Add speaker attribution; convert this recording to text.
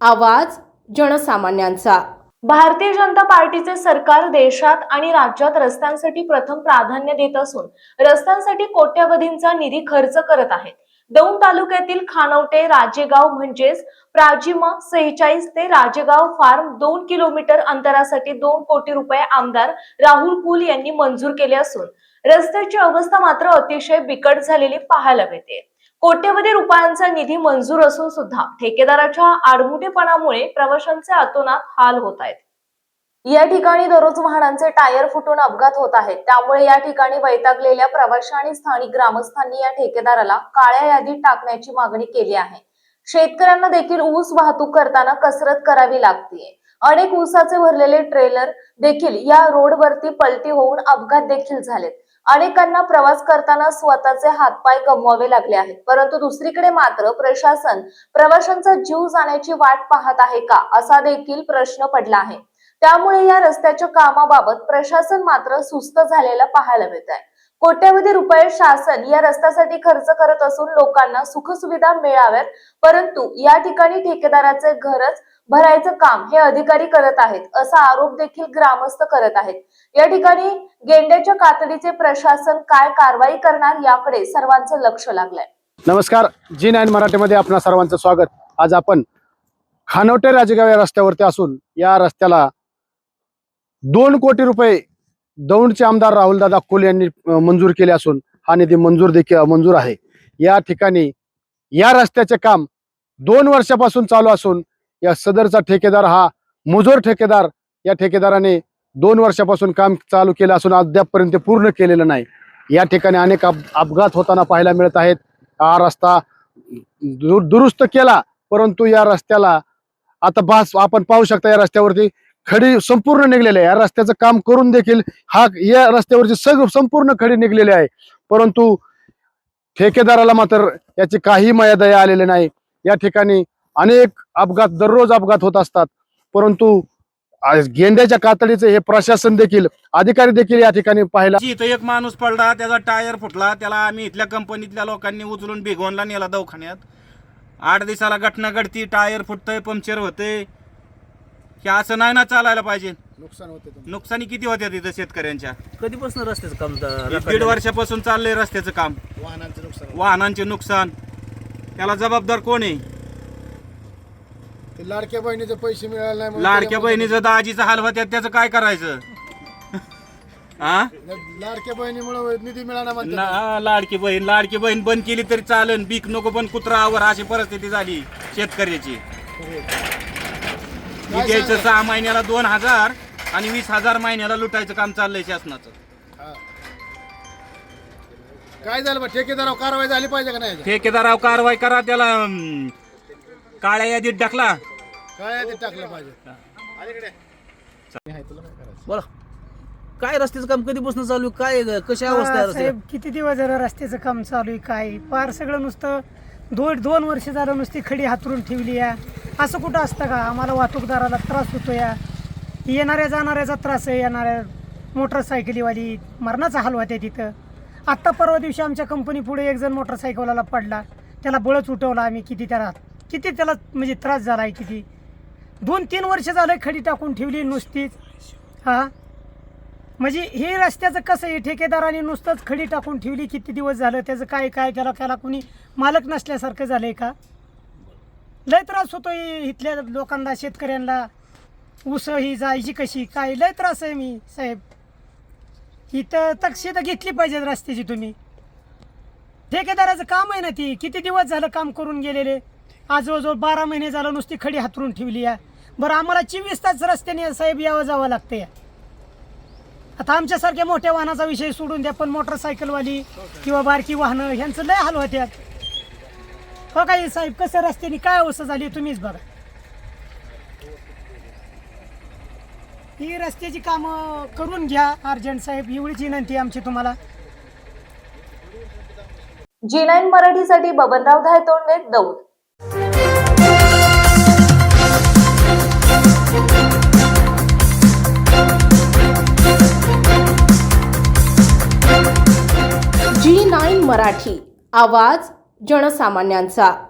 Speaker 1: आवाज जनसामान्यांचा.
Speaker 2: भारतीय जनता पार्टीचे सरकार देशात आणि राज्यात रस्त्यांसाठी प्रथम प्राधान्य देत असून रस्त्यांसाठी कोट्यवधींचा निधी खर्च करत आहेत. दौंड तालुक्यातील खानवटे राजेगाव म्हणजेच प्राजिमा सेहेचाळीस ते राजेगाव फार्म दोन किलोमीटर अंतरासाठी दोन कोटी रुपये आमदार राहुल कुल यांनी मंजूर केले असून रस्त्याची अवस्था मात्र अतिशय बिकट झालेली पाहायला मिळते. कोट्यवधी रुपयांचा निधी मंजूर असून सुद्धा ठेकेदाराच्या आडमुठेपणामुळे प्रवाशांचे अतोनात हाल होत आहेत. या ठिकाणी दररोज वाहनांचे टायर फुटून अपघात होत आहेत. त्यामुळे या ठिकाणी वैतागलेल्या प्रवाशी आणि स्थानिक ग्रामस्थांनी या ठेकेदाराला काळ्या यादीत टाकण्याची मागणी केली आहे. शेतकऱ्यांना देखील ऊस वाहतूक करताना कसरत करावी लागते अनेक ऊसाचे भरलेले ट्रेलर देखील या रोडवरती पलटी होऊन अपघात देखील झालेत. अनेकांना प्रवास करताना स्वतःचे हातपाय गमवावे लागले आहेत. परंतु दुसरीकडे मात्र प्रशासन प्रवाशांचा जीव जाण्याची वाट पाहत आहे का असा देखील प्रश्न पडला आहे. त्यामुळे या रस्त्याच्या कामाबाबत प्रशासन मात्र सुस्त झालेलं पाहायला मिळत आहे कोट्यवधी रुपये शासन या रस्त्यासाठी खर्च करत असून लोकांना सुखसुविधा मिळाव्यात परंतु या ठिकाणी ठेकेदाराचे घरच भरायचं काम हे अधिकारी करत आहेत असा आरोप देखील ग्रामस्थ करत आहेत. या ठिकाणी गेंड्याच्या कातडीचे प्रशासन काय कारवाई करणार याकडे सर्वांचं लक्ष लागलंय.
Speaker 3: नमस्कार जी नाईन मराठीमध्ये आपणा सर्वांचं स्वागत. आज आपण खानवटे राजेगाव या रस्त्यावरती असून या रस्त्याला दोन कोटी रुपये दौंडचे आमदार राहुलदादा कोल यांनी मंजूर केले असून हा निधी मंजूर देखील मंजूर आहे. या ठिकाणी या रस्त्याचे काम दोन वर्षापासून चालू असून या सदरचा ठेकेदार हा मुजोर ठेकेदार या ठेकेदाराने दोन वर्षापासून काम चालू केलं असून अद्यापपर्यंत पूर्ण केलेलं नाही. या ठिकाणी अनेक अपघात होताना पाहायला मिळत आहेत. हा रस्ता दुरुस्त केला परंतु या रस्त्याला आता बास आपण पाहू शकता या रस्त्यावरती खडी संपूर्ण निघलेली आहे. या रस्त्याचं काम करून देखील हा या रस्त्यावरची सग संपूर्ण खडी निघलेली आहे. परंतु ठेकेदाराला मात्र याची काही मर्यादा आलेली नाही. या ठिकाणी अनेक अपघात दररोज अपघात होत असतात. परंतु गेंड्याच्या कातडीचे हे प्रशासन देखील अधिकारी देखील या ठिकाणी
Speaker 4: पाहिला इथं एक माणूस पडला त्याचा टायर फुटला त्याला आम्ही इथल्या कंपनीतल्या लोकांनी उचलून भिगवणला नेला दवाखान्यात. आठ दिवसाला घटना घडती टायर फुटतंय पंक्चर होतंय. हे असं नाही ना चालायला पाहिजे.
Speaker 3: नुकसान होते
Speaker 4: नुकसानी किती होत्या तिथं शेतकऱ्यांच्या?
Speaker 5: कधीपासून रस्त्याचं काम
Speaker 4: दीड वर्षापासून चाललंय रस्त्याचं काम.
Speaker 3: वाहनांचं नुकसान
Speaker 4: वाहनांचे नुकसान. त्याला जबाबदार कोण आहे?
Speaker 3: ते लाडक्या बहिणीचे पैसे मिळाले नाही म्हणून
Speaker 4: लाडक्या
Speaker 3: त्याच्यामुळे-
Speaker 4: बहिणीचं दाजीचा हाल होत्यात त्याचं काय करायचं? हा
Speaker 3: लाडक्या बहिणीमुळे निधी मिळाला म्हणतात.
Speaker 4: ना लाडकी बहीण लाडकी बहीण बंद केली तरी चालेल बीक नको पण कुत्रावर अशी परिस्थिती झाली शेतकऱ्याची. मी द्यायचं सहा महिन्याला दोन हजार आणि वीस हजार महिन्याला लुटायचं काम चाललंय शासनाचं.
Speaker 3: हा. काय झालं बा? ठेकेदारावर कारवाई झाली पाहिजे का नाही
Speaker 4: ठेकेदाराव कारवाई करा त्याला अं, काळ्या यादीत टाकला.
Speaker 3: काय ते टाकलं पाहिजे.
Speaker 5: बोला. काय रस्त्याचं काम कधीपासून चालू आहे? काय कशी अवस्था आहे
Speaker 6: हा,
Speaker 5: रस्त्याची?
Speaker 6: साहेब किती दिवस झालं रस्त्याचं काम चालू आहे काय? पार सगळं नुसतं दोन दोन वर्ष झालं नुसती खडी हातरून ठेवली या असं कुठं असतं का? आम्हाला वाहतूकदाराला त्रास होतो या येणाऱ्या जाणाऱ्याचा त्रास आहे. येणाऱ्या मोटरसायकलीवाली मरणाचा हाल होत्या तिथं. आत्ता परवा दिवशी आमच्या कंपनी पुढे एक जण मोटरसायकलवाला पडला. त्याला बळच उठवला आम्ही. किती त्याला किती त्याला म्हणजे त्रास झाला आहे किती. दोन तीन वर्ष झालं खडी टाकून ठेवली नुसतीच. हां? म्हणजे हे रस्त्याचं कसं आहे? ठेकेदाराने नुसतंच खडी टाकून ठेवली किती दिवस झालं? त्याचं काय काय त्याला त्याला कुणी मालक नसल्यासारखं झालं आहे का? लय त्रास होतो इथल्या लोकांना शेतकऱ्यांना. ऊस ही जायची कशी? काय? लय त्रास आहे मी साहेब. इथं तक्षी तर घेतली पाहिजे रस्त्याची तुम्ही. ठेकेदाराचं काम आहे ना ती. किती दिवस झालं काम करून गेलेले? आज बारा महिने झालं नुसती खडी हातरून ठेवली आहे बरं आम्हाला चोवीस तास रस्त्याने साहेब यावं जावं लागतं या आता आमच्यासारख्या मोठ्या वाहनाचा विषय सोडून द्या पण मोटरसायकलवाली किंवा बारकी वाहनं ह्यांचं लय हाल होत्यात हो काय साहेब कसं रस्त्याने काय अवस्था झाली तुम्हीच बघा. ही रस्त्याची कामं करून घ्या अर्जंट साहेब एवढीच विनंती आमची तुम्हाला.
Speaker 2: जी नाईन मराठीसाठी बबनराव धायतोंडे दौंड.
Speaker 1: मराठी आवाज जनसामान्यांचा.